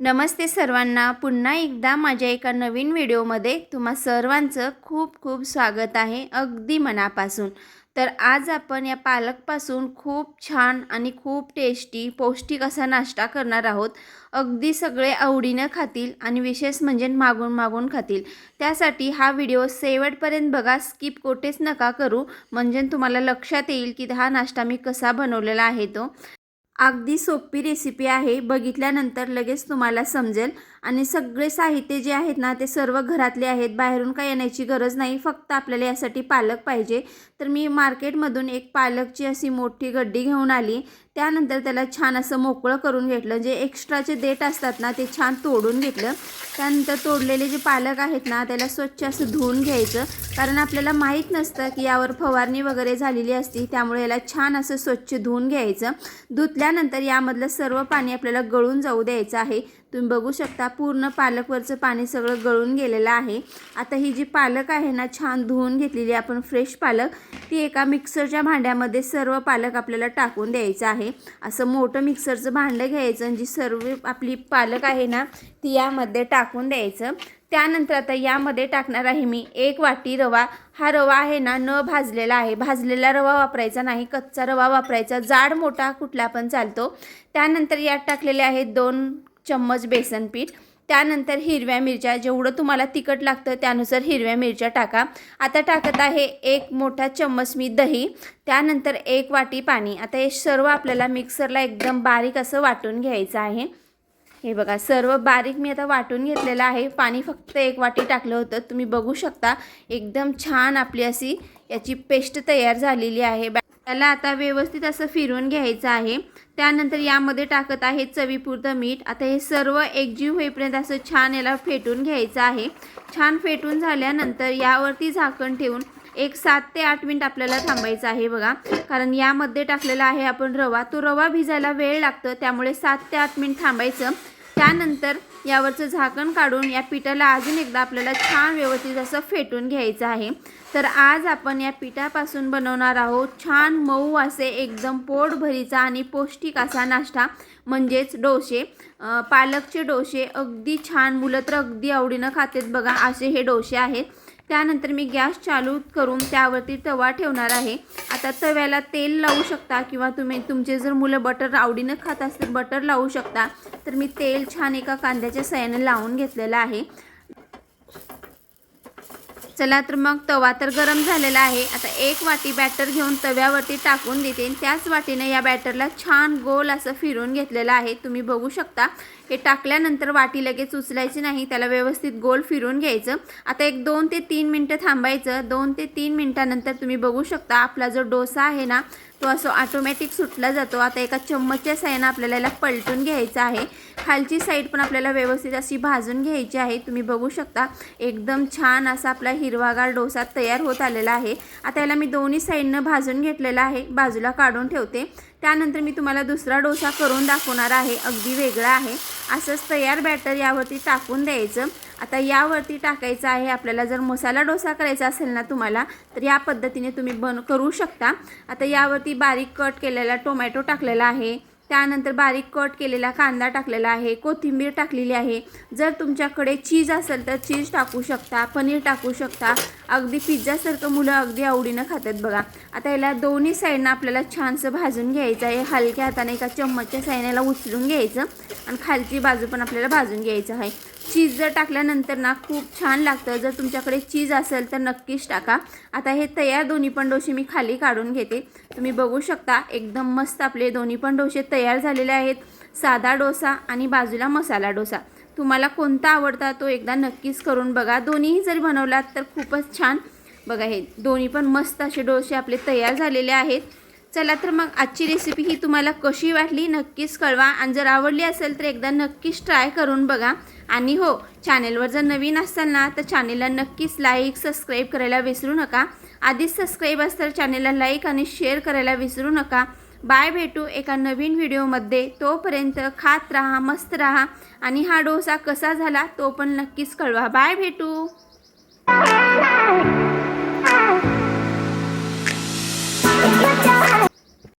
नमस्ते सर्वांना. पुन्हा एकदा माझ्या एका नवीन व्हिडिओमध्ये तुम्हा सर्वांचं खूप खूप स्वागत आहे अगदी मनापासून. तर आज आपण या पालकपासून खूप छान आणि खूप टेस्टी पौष्टिक असा नाश्ता करणार आहोत. अगदी सगळे आवडीनं खातील आणि विशेष म्हणजे मागून मागून खातील. त्यासाठी हा व्हिडिओ शेवटपर्यंत बघा स्किप कोठेच नका करू. म्हणजे तुम्हाला लक्षात येईल की हा नाश्ता मी कसा बनवलेला आहे तो. अगदी सोपी रेसिपी आहे. बघितल्यानंतर लगेच तुम्हाला समजेल. आणि सगळे साहित्य जे आहेत ना ते सर्व घरातले आहेत. बाहेरून काय येण्याची गरज नाही. फक्त आपल्याला यासाठी पालक पाहिजे. तर मी मार्केटमधून एक पालकची अशी मोठी गड्डी घेऊन आली. त्यानंतर त्याला छान असं मोकळं करून घेतलं. जे एक्स्ट्राचे देठ असतात ना ते छान तोडून घेतलं. त्यानंतर तोडलेले जे पालक आहेत ना त्याला स्वच्छ असं धुवून घ्यायचं. कारण आपल्याला माहीत नसतं की यावर फवारणी वगैरे झालेली असती त्यामुळे याला छान असं स्वच्छ धुवून घ्यायचं. धुतल्यानंतर यामधलं सर्व पाणी आपल्याला गळून जाऊ द्यायचं आहे. तुम्ही बघू शकता पूर्ण पालकवरचं पाणी सगळं गळून गेलेलं आहे. आता ही जी पालक आहे ना छान धुवून घेतलेली आपण फ्रेश पालक ती एका मिक्सरच्या भांड्यामध्ये सर्व पालक आपल्याला टाकून द्यायचं आहे. असं मोठं मिक्सरचं भांडं घ्यायचं आणि जी सर्व आपली पालक आहे ना ती यामध्ये टाकून द्यायचं. त्यानंतर आता यामध्ये टाकणार आहे मी एक वाटी रवा. हा रवा आहे ना न भाजलेला आहे. भाजलेला रवा वापरायचा नाही कच्चा रवा वापरायचा. जाड मोठा कुठला पण चालतो. त्यानंतर यात टाकलेले आहेत दोन चम्मच बेसन पीठ त्यानंतर हिरव्या मिरच्या जेवढं तुम्हाला तिखट लागतं त्यानुसार हिरव्या मिरच्या टाका. आता टाकत आहे एक मोठा चम्मच मी दही त्यानंतर एक वाटी पाणी. आता हे सर्व आपल्याला मिक्सरला एकदम बारीक असं वाटून घ्यायचं आहे. हे बघा सर्व बारीक मी आता वाटून घेतलेलं आहे. पाणी फक्त एक वाटी टाकलं होतं. तुम्ही बघू शकता एकदम छान आपली अशी याची पेस्ट तयार झालेली आहे. त्याला आता व्यवस्थित असं फिरून घ्यायचं आहे. त्यानंतर यामध्ये टाकत आहे चवीपुरतं मीठ. आता हे सर्व एकजीव होईपर्यंत असं छान याला फेटून घ्यायचं आहे. छान फेटून झाल्यानंतर यावरती झाकण ठेवून एक सात ते आठ मिनिट आपल्याला थांबायचं आहे बघा. कारण यामध्ये टाकलेला आहे आपण रवा. तो रवा भिजायला वेळ लागतं. त्यामुळे सात ते आठ मिनिट थांबायचं. त्यानंतर यावरचं झाकण काढून या पिठाला अजून एकदा आपल्याला छान व्यवस्थित असं फेटून घ्यायचं आहे. तर आज आपण या पिठापासून बनवणार आहोत छान मऊ असे एकदम पोटभरीचा आणि पौष्टिक असा नाश्ता म्हणजेच डोसे. पालकचे डोसे अगदी छान मुलं तर अगदी आवडीनं खातेत बघा असे हे डोसे आहेत. त्यानंतर मी गॅस चालू करून त्यावरती तवा ठेवणार आहे. आता तव्याला तेल लावू शकता किंवा तुम्ही तुमचे जर मुलं बटर आवडीनं खात असतील बटर लावू शकता. तर मी तेल छान एका कांद्याच्या सयाने लावून घेतलेलं आहे. चला तर मग तवा तर गरम झालेला आहे. आता एक वाटी बॅटर घेऊन तव्यावरती टाकून देते. त्याच वाटीने या बॅटरला छान गोल असं फिरून घेतलेलं आहे. तुम्ही बघू शकता. हे टाकल्यानंतर वाटी लगेच उचलायची नाही. त्याला व्यवस्थित गोल फिरून घ्यायचं. आता एक दोन ते तीन मिनटं थांबायचं. दोन ते तीन मिनटानंतर तुम्ही बघू शकता. आपला जो डोसा आहे ना तो असं ऑटोमॅटिक सुटला जातो. आता एका चम्मचच्या साईनं आपल्याला याला पलटून घ्यायचं आहे. खालची साईड पण आपल्याला व्यवस्थित अशी भाजून घ्यायची आहे. तुम्ही बघू शकता एकदम छान असा आपला हिरवागार डोसा तयार होत आलेला आहे. आता याला मी दोन्ही साईडनं भाजून घेतलेला आहे. बाजूला काढून ठेवते. त्यानंतर मी तुम्हाला दुसरा डोसा करून दाखवणार आहे. अगदी वेगळा आहे. असंच तयार बॅटर यावरती टाकून द्यायचं. आता यावरती टाकायचं आहे. आपल्याला जर मसाला डोसा करायचा असेल ना तुम्हाला तर या पद्धतीने तुम्ही बन करू शकता. आता यावरती बारीक कट केलेला टोमॅटो टाकलेला आहे. त्यानंतर बारीक कट केलेला कांदा टाकलेला आहे कोथिंबीर टाकलेली आहे. जर तुमच्याकडे चीज असेल तर चीज टाकू शकता पनीर टाकू शकता. अगदी पिझ्झासारखं मुलं अगदी आवडीनं खातात बघा. आता याला दोन्ही साईडनं आपल्याला छानसं भाजून घ्यायचं आहे. हलक्या हाताने एका चम्मचच्या साईनेला उचलून घ्यायचं आणि खालची बाजू पण आपल्याला भाजून घ्यायचं आहे. चीज जर टाकल्यानंतर ना खूप छान लागतं. जर तुमच्याकडे चीज असेल तर नक्कीच टाका. आता हे तयार दोन्ही पण डोसे मी खाली काढून घेते. तुम्ही बघू शकता एकदम मस्त आपले दोन्ही पण डोसे तयार झालेले आहेत. साधा डोसा आणि बाजूला मसाला डोसा. तुम्हाला कोणता आवडता तो एकदा नक्कीच करून बघा. दोन्हीही जरी बनवलात तर खूपच छान. बघा हे दोन्ही पण मस्त असे डोसे आपले तयार झालेले आहेत. चला तर मग आजची रेसिपी ही तुम्हाला कशी वाटली नक्कीच कळवा. आणि जर आवडली असेल तर एकदा नक्कीच ट्राय करून बघा. आणि हो चॅनेलवर जर नवीन असाल ना तर चॅनेलला नक्कीच लाईक सबस्क्राईब करायला विसरू नका. आधीच सबस्क्राईब असतं चॅनेलला लाईक आणि शेअर करायला विसरू नका. बाय भेटू एका नवीन व्हिडिओमध्ये तोपर्यंत खात राहा मस्त राहा. आणि हा डोसा कसा झाला तो पण नक्कीच कळवा. बाय भेटू.